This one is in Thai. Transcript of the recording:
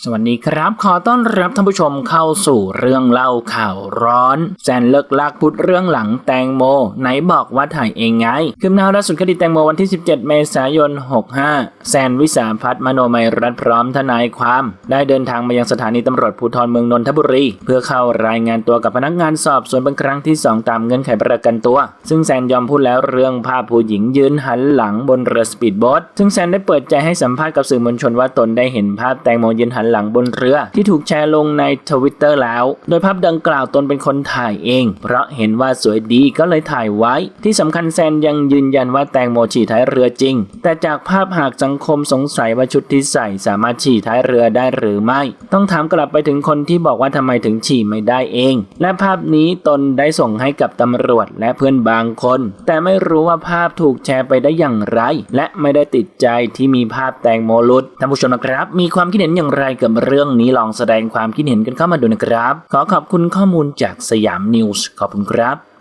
สวัสดีครับ ขอต้อนรับท่านผู้ชมเข้าสู่เรื่องเล่าข่าวร้อนแซนเลิกลากพุดเรื่องหลังแตงโม ไหนบอกว่าถ่ายเองไง คืบหน้าล่าสุดคดีแตงโมวันที่ 17 เมษายน 65 แซนวิสาพัฒน์มโนมัยรัฐพร้อมทนายความ ได้เดินทางมายังสถานีตำรวจภูธรเมืองนนทบุรี เพื่อเข้ารายงานตัวกับพนักงานสอบสวนเป็นครั้งที่ 2 ตามเงื่อนไขประกันตัว ซึ่งแซนยอมพูดแล้วเรื่องภาพผู้หญิงยืนหันหลังบนเรือสปีดโบ๊ทซึ่งแซนได้เปิดใจให้สัมภาษณ์กับสื่อมวลชนว่าตนได้เห็นภาพแตงโมยืนหันหลังบนเรือ ที่ถูกแชร์ลงในทวิตเตอร์แล้ว โดยภาพดังกล่าวตนเป็นคนถ่ายเอง เพราะเห็นว่าสวยดีก็เลยถ่ายไว้ ที่สำคัญแซนยังยืนยันว่าแตงโมฉี่ท้ายเรือจริง แต่จากภาพหากสังคมสงสัยว่าชุดที่ใส่สามารถฉี่ท้ายเรือได้หรือไม่ ต้องถามกลับไปถึงคนที่บอกว่าทำไมถึงฉี่ไม่ได้เอง และภาพนี้ตนได้ส่งให้กับตำรวจและเพื่อนบางคน แต่ไม่รู้ว่าภาพถูกแชร์ไปได้อย่างไร และไม่ได้ติดใจที่มีภาพแตงโมลุดท่านผู้ชมนะครับ มีความคิดเห็นอย่างไรกับเรื่องนี้ลองแสดงความคิดเห็นกันเข้ามาดูนะครับ ขอขอบคุณข้อมูลจากสยามนิวส์ขอบคุณครับ